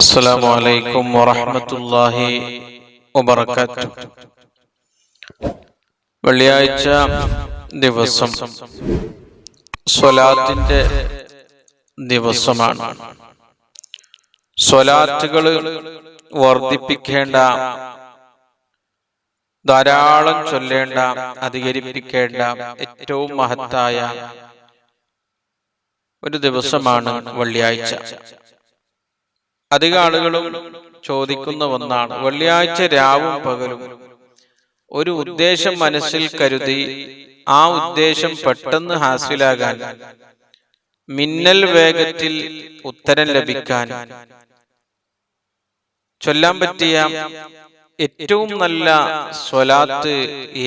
السلام عليكم ورحمة الله وبركاته വെള്ളിയാഴ്ച ദിവസം സ്വലാത്തിന്റെ ദിവസമാണ് സ്വലാറ്റുകൾ വർദ്ധിപ്പിക്കേണ്ട ധാരാളം ചൊല്ലേണ്ട അധികരിപ്പിക്കേണ്ട ഏറ്റവും മഹത്തായ ഒരു ദിവസമാണ് വെള്ളിയാഴ്ച അധിക ആളുകളും ചോദിക്കുന്ന ഒന്നാണ്. വെള്ളിയാഴ്ച രാവും പകലും. ഒരു ഉദ്ദേശം മനസ്സിൽ കരുതി ആ ഉദ്ദേശം പെട്ടെന്ന് ഹാസിലാകാൻ മിന്നൽ വേഗത്തിൽ ഉത്തരം ലഭിക്കാൻ ചൊല്ലാൻ പറ്റിയ ഏറ്റവും നല്ല സ്വലാത്ത്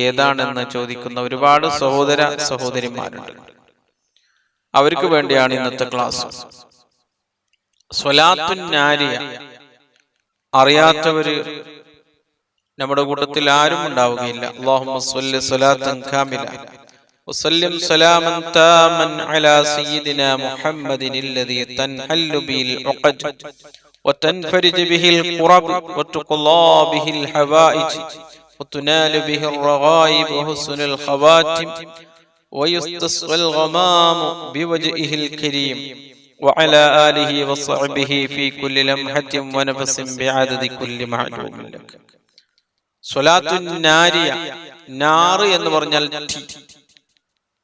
ഏതാണെന്ന് ചോദിക്കുന്ന ഒരുപാട് സഹോദര സഹോദരിമാരുണ്ട്. അവർക്ക് വേണ്ടിയാണ് ഇന്നത്തെ ക്ലാസ്. സ്വലാത്തുൻ നാരിയ അറിയാത്തവര് നമ്മുടെ കൂട്ടത്തിൽ ആരും ഉണ്ടാവുകയില്ല അല്ലാഹുമ്മ സ്വല്ലി സ്വലാത്തൻ കാമില وسلم سلاما تاما على سيدنا محمد الذي تنحل به العقد وتنفرج به القرب وتقضى به الحوائج وتنال به الرغائب وحسن الخواتم ويستسقى الغمام بوجهه الكريم وعلى آله وصحبه في كل لمحة ونفس بعدد كل معلوم لك സ്വലാത്തു നാരിയ നാറ് എന്ന് പറഞ്ഞാൽ തീ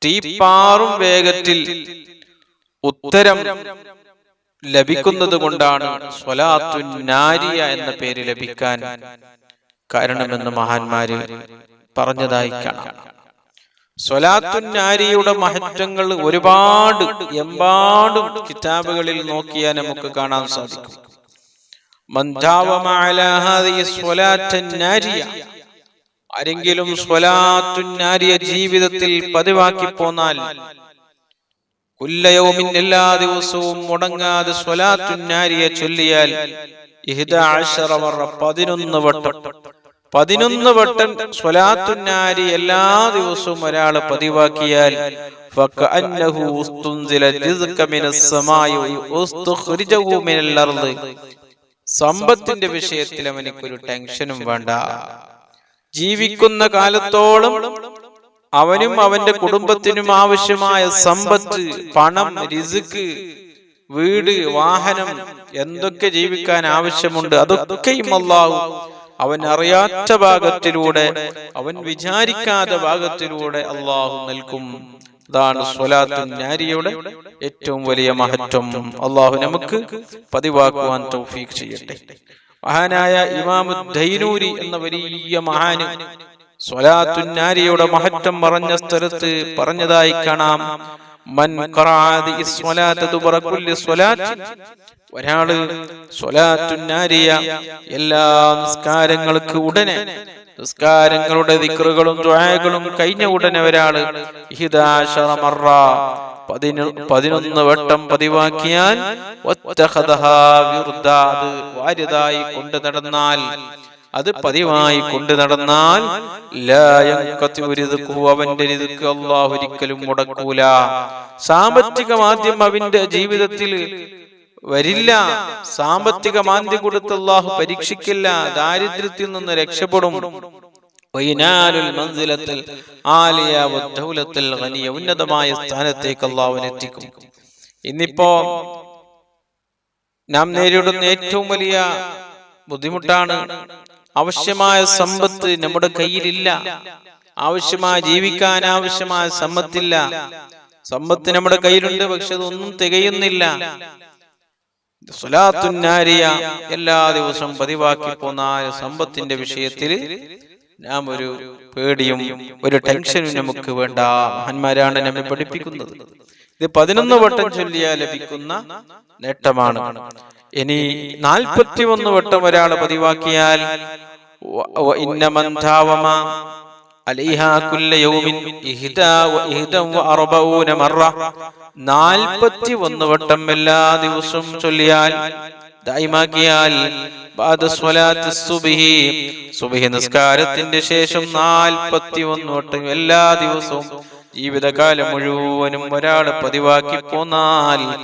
തീപ്പാറും വേഗത്തിൽ ഉത്തരം ലഭിക്കുന്നത് കൊണ്ടാണ് സ്വലാത്തു നാരിയ എന്ന പേര് ലഭിക്കാൻ കാരണമെന്ന് മഹാന്മാര് പറഞ്ഞതായി കാണാം സ്വലാത്തുനാരിയുടെ മഹത്വങ്ങൾ ഒരുപാട് എമ്പാടും കിതാബുകളിൽ നോക്കിയാൽ നമുക്ക് കാണാൻ സാധിക്കും. ആരെങ്കിലും സ്വലാത്തുന്നാരിയ ജീവിതത്തിൽ പതിവാക്കി പോന്നാൽ കുല്ലയവുമിൻ എല്ലാ ദിവസവും മുടങ്ങാതെ സ്വലാത്തുന്നാരിയെ ചൊല്ലിയാൽ പതിനൊന്ന് വട്ടം. പതിനൊന്ന് വട്ടം സ്വലാത്തുന്നാരി എല്ലാ ദിവസവും ഒരാൾ പതിവാക്കിയാൽ സമ്പത്തിന്റെ വിഷയത്തിൽ ഒരു ടെൻഷനും വേണ്ട. ജീവിക്കുന്ന കാലത്തോളം അവനും അവന്റെ കുടുംബത്തിനും ആവശ്യമായ സമ്പത്ത് പണം രിസുക്ക് വീട് വാഹനം എന്തൊക്കെ ജീവിക്കാൻ ആവശ്യമുണ്ട് അതൊക്കെയും അല്ലാഹു അവൻ അറിയാത്ത ഭാഗത്തിലൂടെ അവൻ വിചാരിക്കാത്ത ഭാഗത്തിലൂടെ അള്ളാഹു നൽകും. അതാണ് സ്വലാത്തും ഞാരിയുടെ ഏറ്റവും വലിയ മഹത്വം. അള്ളാഹു നമുക്ക് പതിവാക്കുവാൻ തൗഫീഖ് ചെയ്യട്ടെ. മഹാനായ ഇമാമു ദൈനൂരി എന്ന വലിയ മഹാന് സ്വലാത്തുന്നാരിയുടെ മഹത്വം പറഞ്ഞ സ്ഥലത്ത് പറഞ്ഞതായി കാണാം. ഒരാൾ സ്വലാത്തുന്നാരിയ എല്ലാ നിസ്കാരങ്ങൾക്ക് ഉടനെ നിസ്കാരങ്ങളുടെ ദിക്റുകളും ദ്വായകളും കഴിഞ്ഞ ഉടനെ ഒരാൾ പതിനൊന്ന് വട്ടം പതിവാക്കിയാൽ വാര്യതായി കൊണ്ടു നടന്നാൽ അത് പതിവായി കൊണ്ടു നടന്നാൽ അവന്റെ രിതുക്ക് അള്ളാഹു ഒരിക്കലും മുടക്കൂല. സാമ്പത്തിക മാധ്യമം അവന്റെ ജീവിതത്തിൽ വരില്ല. സാമ്പത്തിക മാന്ദ്യ കൊടുത്ത് അള്ളാഹു പരീക്ഷിക്കില്ല. ദാരിദ്ര്യത്തിൽ നിന്ന് രക്ഷപ്പെടും. ഉന്നതമായ സ്ഥാനത്തേക്ക് അള്ളാഹുവിനെ എത്തിക്കും ഇന്നിപ്പോ നാം നേരിടുന്ന ഏറ്റവും വലിയ ബുദ്ധിമുട്ടാണ് ആവശ്യമായ സമ്പത്ത് നമ്മുടെ കയ്യിലില്ല. ആവശ്യമായ ജീവിക്കാൻ ആവശ്യമായ സമ്പത്തില്ല. സമ്പത്ത് നമ്മുടെ കയ്യിലുണ്ട് പക്ഷെ അതൊന്നും തികയുന്നില്ല. സുലാത്തുന്നാരിയ എല്ലാ ദിവസവും പതിവാക്കി പോന്ന സമ്പത്തിന്റെ വിഷയത്തിൽ നാം ഒരു പേടിയും ഒരു ടെൻഷനും നമുക്ക് വേണ്ട. മഹാന്മാരാണ് നമ്മെ പഠിപ്പിക്കുന്നത്. ഇത് പതിനൊന്ന് വട്ടം ചൊല്ലിയാൽ ലഭിക്കുന്ന നേട്ടമാണ്. ഇനി നാൽപ്പത്തി ഒന്ന് വട്ടം ഒരാൾ പതിവാക്കിയാൽ നാൽപ്പത്തി ഒന്ന് വട്ടം എല്ലാ ദിവസവും ചൊല്ലിയാൽ സുബഹി. നിസ്കാരത്തിന്റെ ശേഷം നാൽപ്പത്തി ഒന്ന് വട്ടം എല്ലാ ദിവസവും ജീവിതകാലം മുഴുവനും ഒരാൾ പതിവാക്കി പോന്നാൽ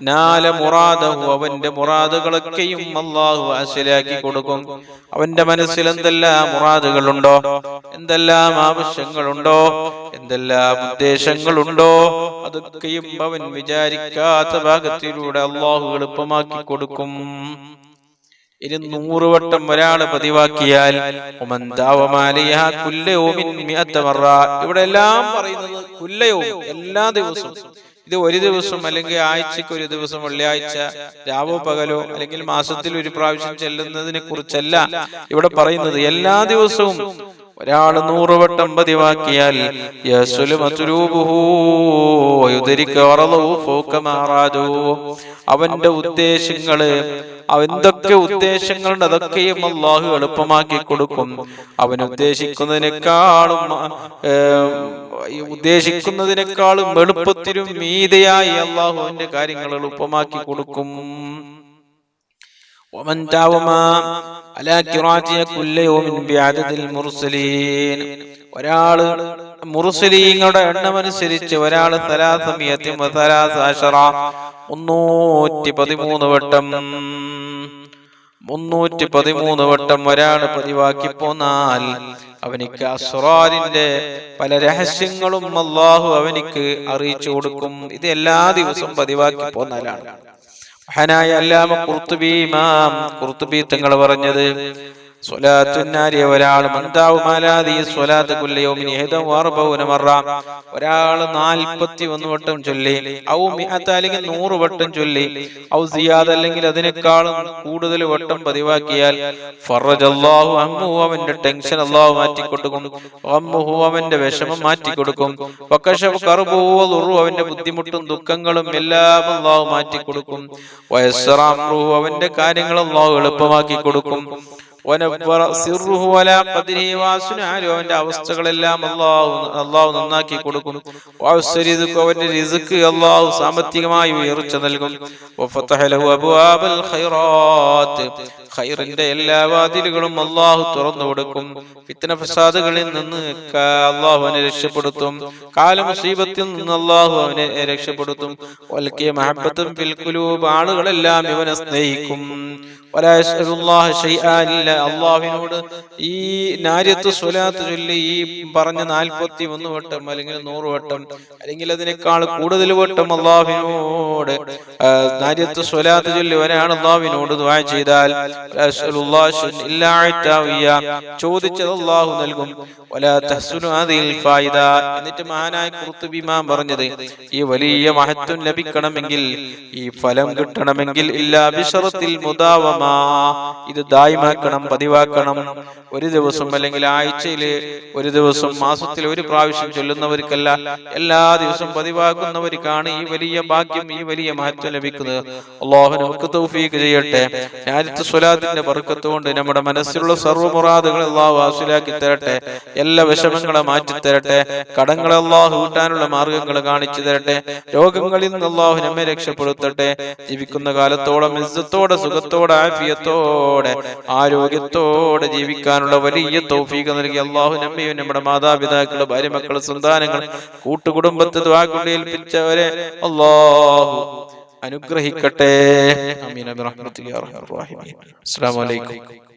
നാല മുറാദഹു അവന്റെ മുറാദുകളൊക്കെയും അള്ളാഹു ഹാസിലാക്കി കൊടുക്കും. അവന്റെ മനസ്സിൽ എന്തെല്ലാം മുറാദുകളുണ്ടോ? എന്തെല്ലാം ആവശ്യങ്ങളുണ്ടോ? എന്തെല്ലാം ഉദ്ദേശങ്ങളുണ്ടോ? അതൊക്കെയും അവൻ വിചാരിക്കാത്ത ഭാഗത്തിലൂടെ അള്ളാഹു എളുപ്പമാക്കി കൊടുക്കും. ഇനി നൂറ് വട്ടം ഒരാൾ പതിവാക്കിയാൽ. ഇവിടെ എല്ലാം പറയുന്നത് കുല്ലയവും എല്ലാ ദിവസവും. ഇത് ഒരു ദിവസം അല്ലെങ്കിൽ ആഴ്ചക്ക് ഒരു ദിവസം വെള്ളിയാഴ്ച രാവോ പകലോ അല്ലെങ്കിൽ മാസത്തിൽ ഒരു പ്രാവശ്യം ചെല്ലുന്നതിനെ കുറിച്ചല്ല. ഇവിടെ പറയുന്നത് എല്ലാ ദിവസവും ഒരാൾ നൂറ് വട്ടം പതിവാക്കിയാൽ. അവന്റെ ഉദ്ദേശങ്ങൾ അവന്തൊക്കെ ഉദ്ദേശങ്ങളുണ്ട്? അതൊക്കെയും അള്ളാഹു എളുപ്പമാക്കി കൊടുക്കും. അവൻ ഉദ്ദേശിക്കുന്നതിനേക്കാളും ഉദ്ദേശിക്കുന്നതിനേക്കാളും എളുപ്പത്തിലും മീതയായി അള്ളാഹുവിന്റെ കാര്യങ്ങൾ എളുപ്പമാക്കി കൊടുക്കും. ومن داوم على قراءته كل يوم بعدد المرسلين ഒരാള് മുറുസലീങ്ങളുടെ എണ്ണമനുസരിച്ച് ഒരാള് സലാസമിയത്തി സലാസാശറ മുന്നൂറ്റി പതിമൂന്ന് വട്ടം മുന്നൂറ്റി പതിമൂന്ന് വട്ടം ഒരാൾ പതിവാക്കി പോന്നാൽ അവനിക്ക് അസ്റാറിന്റെ പല രഹസ്യങ്ങളും അള്ളാഹു അവനിക്ക് അറിയിച്ചു കൊടുക്കും ഇത് എല്ലാ ദിവസവും പതിവാക്കി പോന്നാലാണ് മഹാനായ അല്ലാമ കുർത്തുബി ഇമാം. കുർത്തുബി തങ്ങൾ പറഞ്ഞത് സ്വലാത്തുന്നാരിയ വട്ടം നൂറ് വട്ടം ചൊല്ലി ഔ സിയാദ് അല്ലെങ്കിൽ അതിനേക്കാളും കൂടുതൽ വട്ടം പതിവാക്കിയാൽ അവന്റെ ടെൻഷൻ അള്ളാഹു മാറ്റിക്കൊടുക്കും അവന്റെ വിഷമം മാറ്റിക്കൊടുക്കും അവന്റെ ബുദ്ധിമുട്ടും ദുഃഖങ്ങളും എല്ലാം അള്ളാഹു മാറ്റിക്കൊടുക്കും വയസ്സറാം അവന്റെ കാര്യങ്ങൾ അള്ളാഹു എളുപ്പമാക്കി കൊടുക്കും അവന്റെ അവസ്ഥകളെല്ലാം അള്ളാഹു അള്ളാഹു നന്നാക്കി കൊടുക്കും. അവന്റെ റിസ്ക് അള്ളാഹു സാമ്പത്തികമായി ഉയർച്ച നൽകും. ഖൈറിന്റെ എല്ലാ വാതിലുകളും അള്ളാഹു തുറന്നു കൊടുക്കും. ഫിത്ന ഫസാദുകളിൽ നിന്ന് അള്ളാഹു അവനെ രക്ഷപ്പെടുത്തും. കാല മുസീബത്തിൽ നിന്ന് അള്ളാഹു അവനെ രക്ഷപ്പെടുത്തും. ഒലക്കിയ മഹബത്തും പിൽക്കുലൂബ് ആളുകളെല്ലാം ഇവനെ സ്നേഹിക്കും. യസ്അലുല്ലാഹ ശൈആൻ ഇല്ല അള്ളാഹുവിനോട് ഈ നാര്യത്ത് സ്വലാത്ത് ചൊല്ലി ഈ പറഞ്ഞ നാൽപ്പത്തി ഒന്ന് വട്ടം അല്ലെങ്കിൽ നൂറ് വട്ടം അല്ലെങ്കിൽ അതിനേക്കാൾ കൂടുതൽ വട്ടം അള്ളാഹുവിനോട് നാര്യത്ത് സ്വലാത്ത് ചൊല്ലി ഒരാൾ അള്ളാഹുവിനോട് ദുആ ചെയ്താൽ ചോദിച്ചത് അള്ളാഹു നൽകും. എന്നിട്ട് മഹാനായ കുർത്തുബിമാൻ പറഞ്ഞത് ഈ വലിയ മഹത്വം ലഭിക്കണമെങ്കിൽ ഈ ഫലം കിട്ടണമെങ്കിൽ ഇല്ലാ ബിശറത്തിൽ മുതാവമാ ഇത് ദായിമാക്കണം. പതിവാക്കണം. ഒരു ദിവസം അല്ലെങ്കിൽ ആഴ്ചയിൽ ഒരു ദിവസം മാസത്തിൽ ഒരു പ്രാവശ്യം ചൊല്ലുന്നവർക്കല്ല എല്ലാ ദിവസവും പതിവാക്കുന്നവർക്കാണ് ഈ വലിയ ഭാഗ്യം ഈ വലിയ മാറ്റം ലഭിക്കുന്നത്. അള്ളാഹു നമുക്ക് തൗഫീഖ് ചെയ്യട്ടെ. ഞാനിത്ത് സ്വലാത്തിന്റെ പറക്കത്തുകൊണ്ട് നമ്മുടെ മനസ്സിലുള്ള സർവമുറാദുകൾ അള്ളാഹു വാസിലാക്കി തരട്ടെ. എല്ലാ വിഷമങ്ങളെ മാറ്റി തരട്ടെ കടങ്ങളെ അള്ളാഹു കൂട്ടാനുള്ള മാർഗങ്ങൾ കാണിച്ചു തരട്ടെ. രോഗങ്ങളിൽ നിന്ന് അള്ളാഹു നമ്മെ രക്ഷപ്പെടുത്തട്ടെ. ജീവിക്കുന്ന കാലത്തോളം ഇസ്സത്തോടെ സുഖത്തോടെ ആഫിയത്തോടെ ആരോഗ്യത്തോടെ ജീവിക്കാനുള്ള വലിയ തൗഫീഖ് നൽകി അള്ളാഹു നമ്മയും നമ്മുടെ മാതാപിതാക്കൾ ഭാര്യ മക്കൾ സന്താനങ്ങൾ കൂട്ടുകുടുംബത്തെ ദ്വാ ഏൽപ്പിച്ചവരെ അള്ളാഹു അനുഗ്രഹിക്കട്ടെ. അമീൻ. അസ്സലാമു അലൈക്കും.